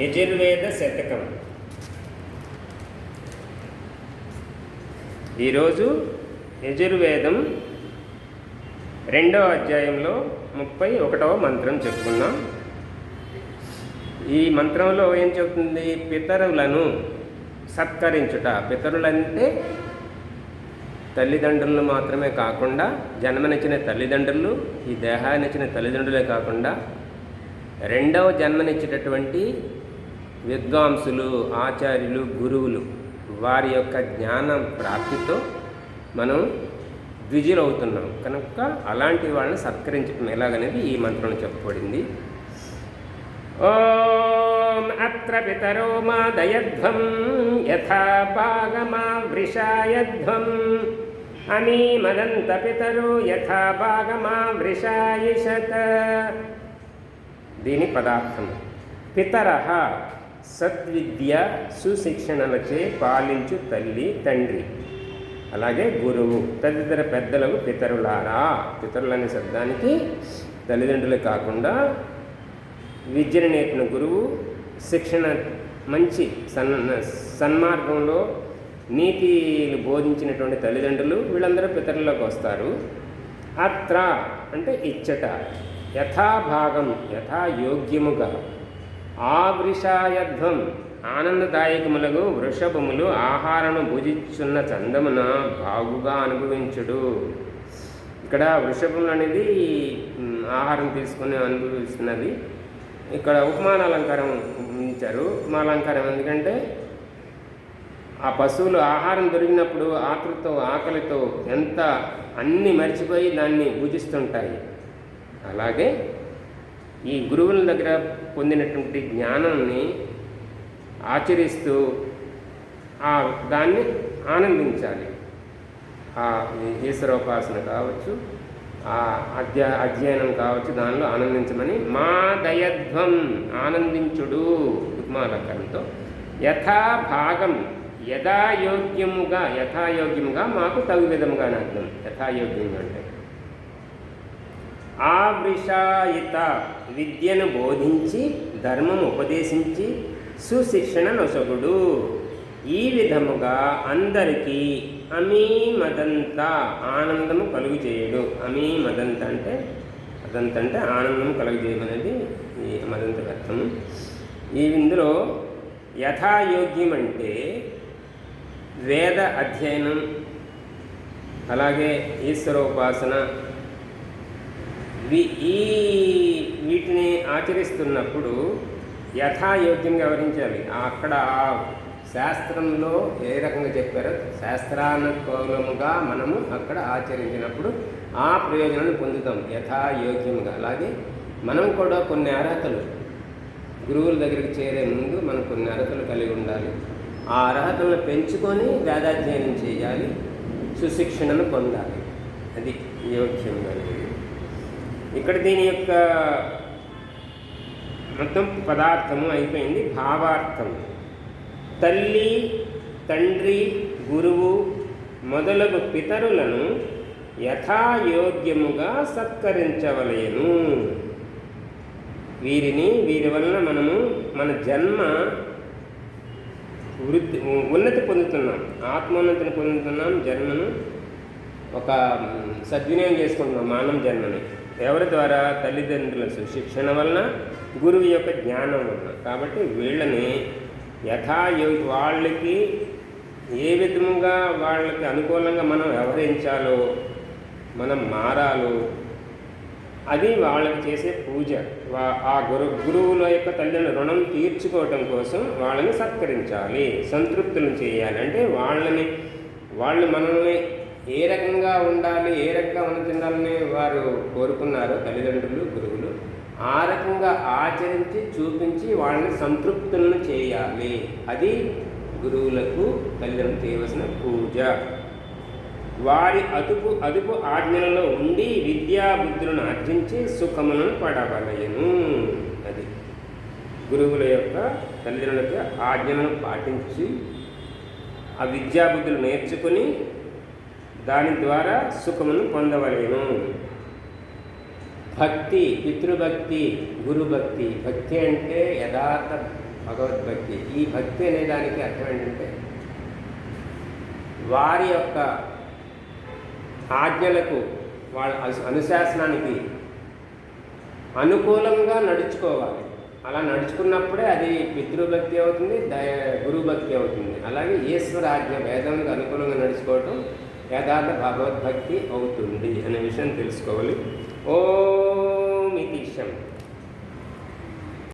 యజుర్వేద శతకం. ఈరోజు యజుర్వేదం రెండవ అధ్యాయంలో ముప్పై ఒకటవ మంత్రం చెప్పుకున్నాం. ఈ మంత్రంలో ఏం చెప్తుంది? పితరులను సత్కరించుట. పితరులంటే తల్లిదండ్రులను మాత్రమే కాకుండా జన్మనిచ్చిన తల్లిదండ్రులు ఈ దేహాన్నిచ్చిన తల్లిదండ్రులే కాకుండా రెండవ జన్మనిచ్చేటటువంటి విద్వాంసులు ఆచార్యులు గురువులు వారి యొక్క జ్ఞానం ప్రాప్తితో మనం ద్విజులవుతున్నాం. కనుక అలాంటి వాళ్ళని సత్కరించడం ఎలాగనేది ఈ మంత్రంలో చెప్పబడింది. ఓం అత్ర పితరో మా దయధ్వం యథా భాగమా వృషాయధ్వం మదంత యథా భాగమా వృషాయిషత దీని పదార్థం. పితర సద్విద్య సుశిక్షణలచే పాలించు తల్లి తండ్రి. అలాగే గురువు తదితర పెద్దలకు పితరులారా. పితరులనే శబ్దానికి తల్లిదండ్రులు కాకుండా విద్యను నేర్పిన గురువు శిక్షణ మంచి సన్ సన్మార్గంలో నీతిని బోధించినటువంటి తల్లిదండ్రులు వీళ్ళందరూ పితరులకు వస్తారు. అత్ర అంటే ఇచ్చట యథాభాగం యథాయోగ్యముగా. ఆవృషాయధ్వం ఆనందదాయకములకు వృషభములు ఆహారము భుజించున్న చందమున బాగుగా అనుభవించుడు. ఇక్కడ వృషభములు అనేది ఆహారం తీసుకుని అనుభవిస్తున్నది. ఇక్కడ ఉపమాన అలంకారం ఇచ్చారు ఉపమాలంకారం ఎందుకంటే ఆ పశువులు ఆహారం దొరికినప్పుడు ఆకలితో ఆకలితో ఎంత అన్ని మర్చిపోయి దాన్ని పూజిస్తుంటాయి. అలాగే ఈ గురువుల దగ్గర పొందినటువంటి జ్ఞానాన్ని ఆచరిస్తూ ఆ దాన్ని ఆనందించాలి. ఆ ఈశ్వరోపాసన కావచ్చు ఆ అధ్యా అధ్యయనం కావచ్చు దానిలో ఆనందించమని మా దయధ్వం ఆనందించుడు. ఉపమాలంకారంతో యథాభాగం యథాయోగ్యముగా యథాయోగ్యముగా మాకు తగు విధముగా అర్థం యథాయోగ్యంగా అంటే ఆవృషాయిత విద్యను బోధించి ధర్మం ఉపదేశించి సుశిక్షణ నొసగుడు ఈ విధముగా అందరికీ అమీ మదంత ఆనందము కలుగు చేయడు అమీ మదంత అంటే అదంత అంటే ఆనందం కలుగు చేయమనేది ఈ మదంత అర్థం ఈ ఇందులో యథాయోగ్యం అంటే వేద అధ్యయనం అలాగే ఈశ్వరోపాసన వి ఈ వీటిని ఆచరిస్తున్నప్పుడు యథాయోగ్యంగా వివరించాలి. అక్కడ శాస్త్రంలో ఏ రకంగా చెప్పారో శాస్త్రానుకూలముగా మనము అక్కడ ఆచరించినప్పుడు ఆ ప్రయోజనాన్ని పొందుతాం యథాయోగ్యంగా. అలాగే మనం కూడా కొన్ని అర్హతలు గురువుల దగ్గరికి చేరే ముందు మనం కొన్ని అర్హతలు కలిగి ఉండాలి. ఆ అర్హతలను పెంచుకొని వేదాధ్యయనం చేయాలి సుశిక్షణను పొందాలి. అది యోగ్యం అనేది ఇక్కడ దీని యొక్క మొత్తం పదార్థము అయిపోయింది భావార్థం. తల్లి తండ్రి గురువు మొదలగు పితరులను యథాయోగ్యముగా సత్కరించవలేను. వీరిని వీరి వలన మనము మన జన్మ వృత్తి ఉన్నతి పొందుతున్నాం. ఆత్మోన్నతిని పొందుతున్నాం జన్మను ఒక సద్వినియోగం చేసుకుంటున్నాం మానవ జన్మని. ఎవరి ద్వారా? తల్లిదండ్రుల శిక్షణ వలన గురువు యొక్క జ్ఞానం వలన. కాబట్టి వీళ్ళని యథాయోగి వాళ్ళకి ఏ విధముగా వాళ్ళకి అనుకూలంగా మనం వ్యవహరించాలో మనం మారాలో అది వాళ్ళకి చేసే పూజ. ఆ గురు గురువుల యొక్క తల్లిని రుణం తీర్చుకోవటం కోసం వాళ్ళని సత్కరించాలి. సంతృప్తులు చేయాలి. అంటే వాళ్ళని వాళ్ళు మనల్ని ఏ రకంగా ఉండాలి ఏ రకంగా ఉండాలని తినాలని వారు కోరుకున్నారో తల్లిదండ్రులు గురువులు ఆ రకంగా ఆచరించి చూపించి వాళ్ళని సంతృప్తులను చేయాలి. అది గురువులకు తల్లిదండ్రులు చేయవలసిన పూజ. వారి అదుపు అదుపు ఆజ్ఞలలో ఉండి విద్యా బుద్ధులను ఆర్జించి సుఖములను పడవలయను అది గురువుల యొక్క తల్లిదండ్రుల యొక్క ఆజ్ఞలను పాటించి ఆ విద్యాబుద్ధులు నేర్చుకుని దాని ద్వారా సుఖమును పొందవలేను. భక్తి పితృభక్తి గురుభక్తి భక్తి అంటే యథార్థ భగవద్భక్తి. ఈ భక్తి అనే దానికి అర్థం ఏంటంటే వారి యొక్క ఆజ్ఞలకు వాళ్ళ అనుశాసనానికి అనుకూలంగా నడుచుకోవాలి. అలా నడుచుకున్నప్పుడే అది పితృభక్తి అవుతుంది దయ గురుభక్తి అవుతుంది. అలాగే ఈశ్వర ఆజ్ఞ వేదములకు అనుకూలంగా నడుచుకోవటం యథార్థ భగవద్భక్తి అవుతుంది అనే విషయం తెలుసుకోవాలి. ఓం ఇతిశం